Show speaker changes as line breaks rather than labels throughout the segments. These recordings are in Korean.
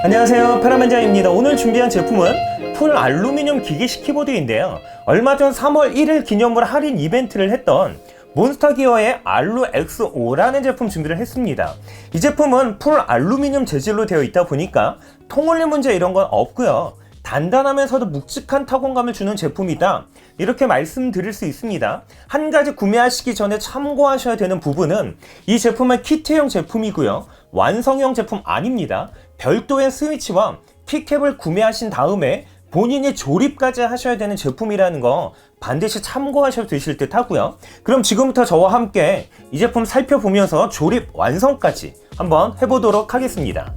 안녕하세요. 파라만장입니다. 오늘 준비한 제품은 풀 알루미늄 기계식 키보드인데요. 얼마 전 3월 1일 기념으로 할인 이벤트를 했던 몬스터 기어의 알루 X5라는 제품 준비를 했습니다. 이 제품은 풀 알루미늄 재질로 되어 있다 보니까 통올림 문제 이런 건 없고요 단단하면서도 묵직한 타공감을 주는 제품이다 이렇게 말씀드릴 수 있습니다 한 가지 구매하시기 전에 참고하셔야 되는 부분은 이 제품은 키트형 제품이고요 완성형 제품 아닙니다 별도의 스위치와 키캡을 구매하신 다음에 본인이 조립까지 하셔야 되는 제품이라는 거 반드시 참고하셔도 되실 듯 하고요. 그럼 지금부터 저와 함께 이 제품 살펴보면서 조립 완성까지 한번 해보도록 하겠습니다.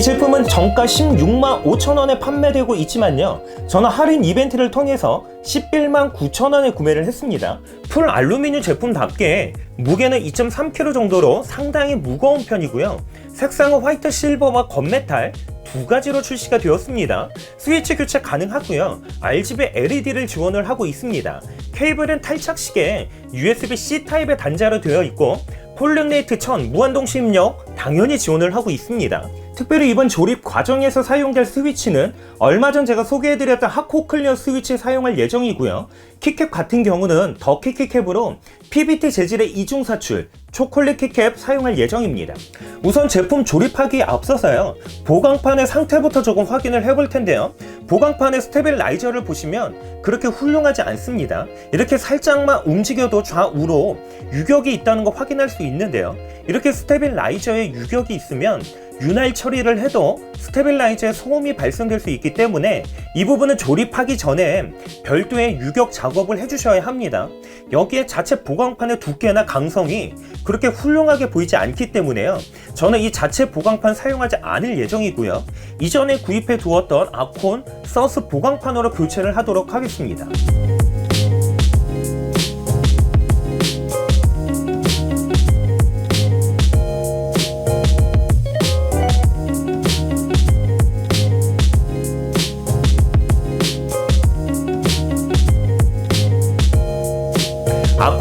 이 제품은 정가 16만 5천 원에 판매되고 있지만요. 저는 할인 이벤트를 통해서 11만 9천 원에 구매를 했습니다. 풀 알루미늄 제품답게 무게는 2.3kg 정도로 상당히 무거운 편이고요. 색상은 화이트 실버와 건메탈 두 가지로 출시가 되었습니다. 스위치 교체 가능하고요. RGB LED를 지원을 하고 있습니다. 케이블은 탈착식에 USB-C 타입의 단자로 되어 있고 폴링레이트 1000 무한동시 입력 당연히 지원을 하고 있습니다. 특별히 이번 조립 과정에서 사용될 스위치는 얼마 전 제가 소개해드렸던 하코 클리어 스위치 사용할 예정이고요. 키캡 같은 경우는 더 키 키캡으로 PBT 재질의 이중 사출 초콜릿 키캡 사용할 예정입니다. 우선 제품 조립하기에 앞서서요. 보강판의 상태부터 조금 확인을 해볼 텐데요. 보강판의 스테빌라이저를 보시면 그렇게 훌륭하지 않습니다. 이렇게 살짝만 움직여도 좌우로 유격이 있다는 거 확인할 수 있는데요. 이렇게 스테빌라이저에 유격이 있으면 윤활 처리를 해도 스테빌라이저에 소음이 발생될 수 있기 때문에 이 부분은 조립하기 전에 별도의 유격 작업을 해주셔야 합니다. 여기에 자체 보강판의 두께나 강성이 그렇게 훌륭하게 보이지 않기 때문에요. 저는 이 자체 보강판 사용하지 않을 예정이고요. 이전에 구입해 두었던 아콘 서스 보강판으로 교체를 하도록 하겠습니다.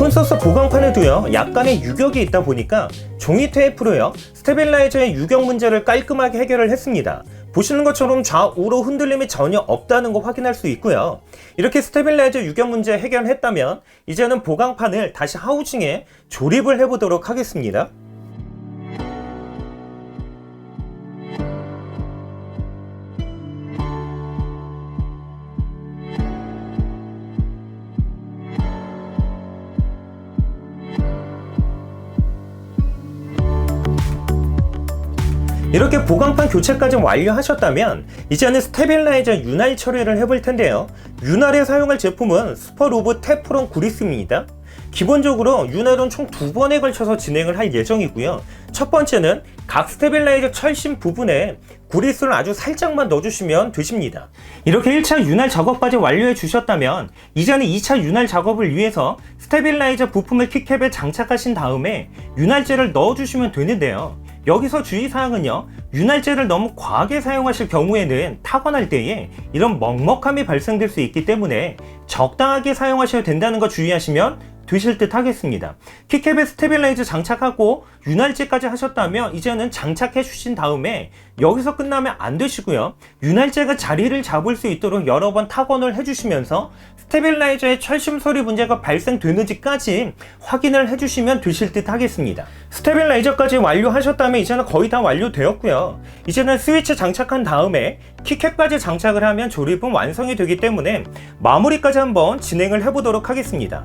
아콘서스 보강판에도요. 약간의 유격이 있다 보니까 종이 테이프로요. 스테빌라이저의 유격 문제를 깔끔하게 해결을 했습니다. 보시는 것처럼 좌우로 흔들림이 전혀 없다는 거 확인할 수 있고요. 이렇게 스테빌라이저 유격 문제 해결했다면 이제는 보강판을 다시 하우징에 조립을 해보도록 하겠습니다 이렇게 보강판 교체까지 완료하셨다면 이제는 스테빌라이저 윤활 처리를 해볼 텐데요. 윤활에 사용할 제품은 슈퍼로브 테프론 구리스입니다. 기본적으로 윤활은 총 두 번에 걸쳐서 진행을 할 예정이고요. 첫 번째는 각 스테빌라이저 철심 부분에 구리스를 아주 살짝만 넣어주시면 되십니다. 이렇게 1차 윤활 작업까지 완료해 주셨다면 이제는 2차 윤활 작업을 위해서 스테빌라이저 부품을 키캡에 장착하신 다음에 윤활제를 넣어주시면 되는데요. 여기서 주의사항은요, 윤활제를 너무 과하게 사용하실 경우에는 타건할 때에 이런 먹먹함이 발생될 수 있기 때문에 적당하게 사용하셔야 된다는 거 주의하시면 되실 듯 하겠습니다. 키캡에 스테빌라이저 장착하고 윤활제까지 하셨다면 이제는 장착해 주신 다음에 여기서 끝나면 안 되시고요. 윤활제가 자리를 잡을 수 있도록 여러 번 타건을 해주시면서 스테빌라이저의 철심 소리 문제가 발생되는지까지 확인을 해주시면 되실 듯 하겠습니다. 스테빌라이저까지 완료하셨다면 이제는 거의 다 완료되었고요. 이제는 스위치 장착한 다음에 키캡까지 장착을 하면 조립은 완성이 되기 때문에 마무리까지 한번 진행을 해보도록 하겠습니다.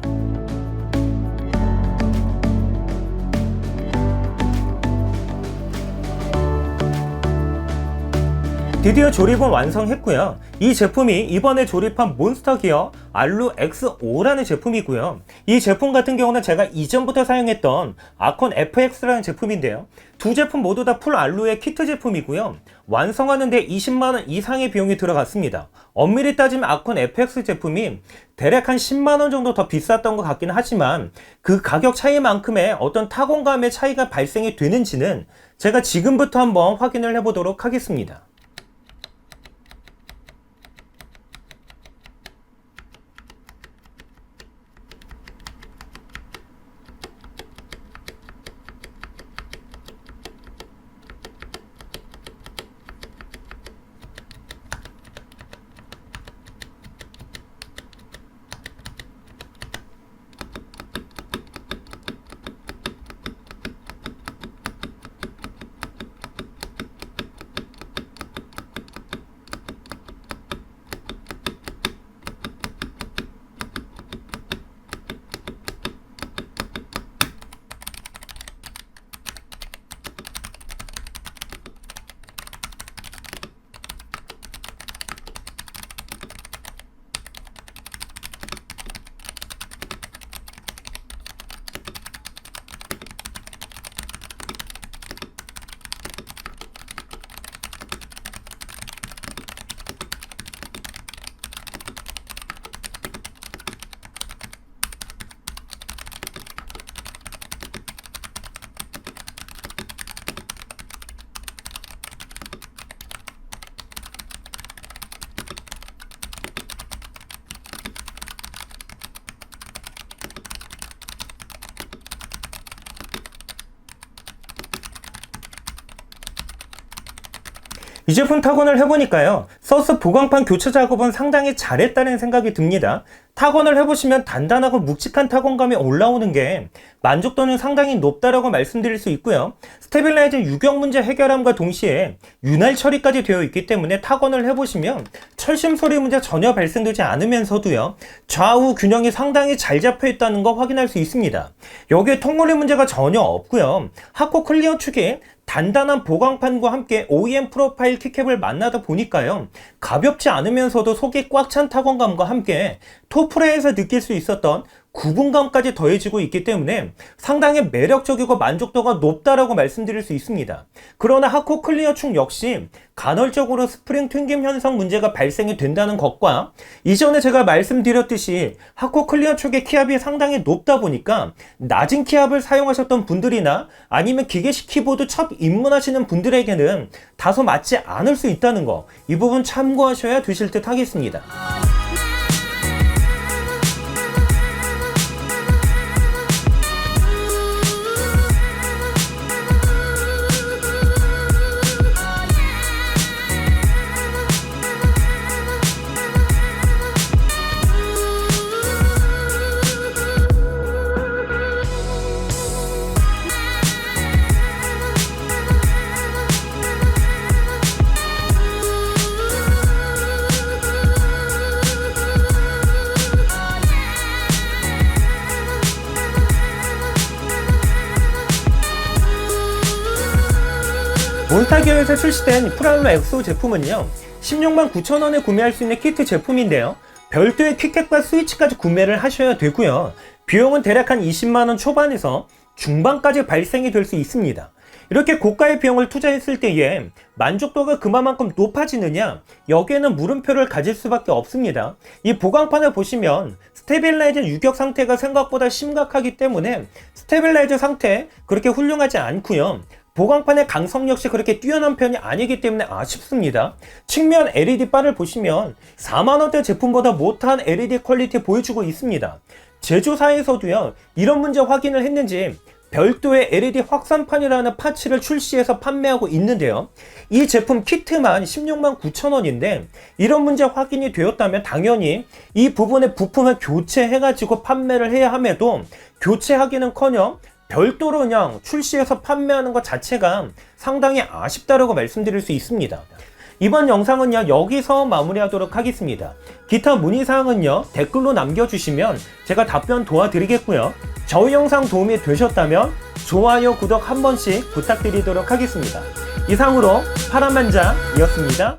드디어 조립은 완성했고요. 이 제품이 이번에 조립한 몬스터 기어 알루 X5라는 제품이고요. 이 제품 같은 경우는 제가 이전부터 사용했던 아콘 FX라는 제품인데요. 두 제품 모두 다 풀 알루의 키트 제품이고요. 완성하는데 20만원 이상의 비용이 들어갔습니다. 엄밀히 따지면 아콘 FX 제품이 대략 한 10만원 정도 더 비쌌던 것 같기는 하지만 그 가격 차이만큼의 어떤 타공감의 차이가 발생이 되는지는 제가 지금부터 한번 확인을 해보도록 하겠습니다. 이 제품 타건을 해보니까요. 서스 보강판 교체 작업은 상당히 잘했다는 생각이 듭니다. 타건을 해보시면 단단하고 묵직한 타건감이 올라오는 게 만족도는 상당히 높다라고 말씀드릴 수 있고요. 스테빌라이저 유격 문제 해결함과 동시에 윤활 처리까지 되어 있기 때문에 타건을 해보시면 철심 소리 문제 전혀 발생되지 않으면서도요. 좌우 균형이 상당히 잘 잡혀 있다는 거 확인할 수 있습니다. 여기에 통로리 문제가 전혀 없고요. 하코 클리어 축에 단단한 보강판과 함께 OEM 프로파일 키캡을 만나다 보니까요. 가볍지 않으면서도 속이 꽉 찬 타건감과 함께 토 프레에서 느낄 수 있었던 구분감까지 더해지고 있기 때문에 상당히 매력적이고 만족도가 높다라고 말씀드릴 수 있습니다. 그러나 하코 클리어 축 역시 간헐적으로 스프링 튕김 현상 문제가 발생이 된다는 것과 이전에 제가 말씀드렸듯이 하코 클리어 축의 키압이 상당히 높다 보니까 낮은 키압을 사용하셨던 분들이나 아니면 기계식 키보드 첫 입문하시는 분들에게는 다소 맞지 않을 수 있다는 거 이 부분 참고하셔야 되실 듯 하겠습니다. 몬스타기어에서 출시된 프라이머 엑소 제품은요 16만 9천원에 구매할 수 있는 키트 제품인데요. 별도의 퀵캡과 스위치까지 구매를 하셔야 되고요. 비용은 대략 한 20만원 초반에서 중반까지 발생이 될 수 있습니다. 이렇게 고가의 비용을 투자했을 때에 만족도가 그만큼 높아지느냐 여기에는 물음표를 가질 수밖에 없습니다. 이 보강판을 보시면 스테빌라이저 유격 상태가 생각보다 심각하기 때문에 스테빌라이저 상태 그렇게 훌륭하지 않고요 보강판의 강성 역시 그렇게 뛰어난 편이 아니기 때문에 아쉽습니다. 측면 LED 바를 보시면 4만원대 제품보다 못한 LED 퀄리티 보여주고 있습니다. 제조사에서도요, 이런 문제 확인을 했는지 별도의 LED 확산판이라는 파츠를 출시해서 판매하고 있는데요. 이 제품 키트만 16만 9천원인데 이런 문제 확인이 되었다면 당연히 이 부분의 부품을 교체해가지고 판매를 해야 함에도 교체하기는커녕 별도로 그냥 출시해서 판매하는 것 자체가 상당히 아쉽다라고 말씀드릴 수 있습니다. 이번 영상은요 여기서 마무리하도록 하겠습니다. 기타 문의사항은요 댓글로 남겨주시면 제가 답변 도와드리겠고요. 저희 영상 도움이 되셨다면 좋아요, 구독 한 번씩 부탁드리도록 하겠습니다. 이상으로 파란만장이었습니다.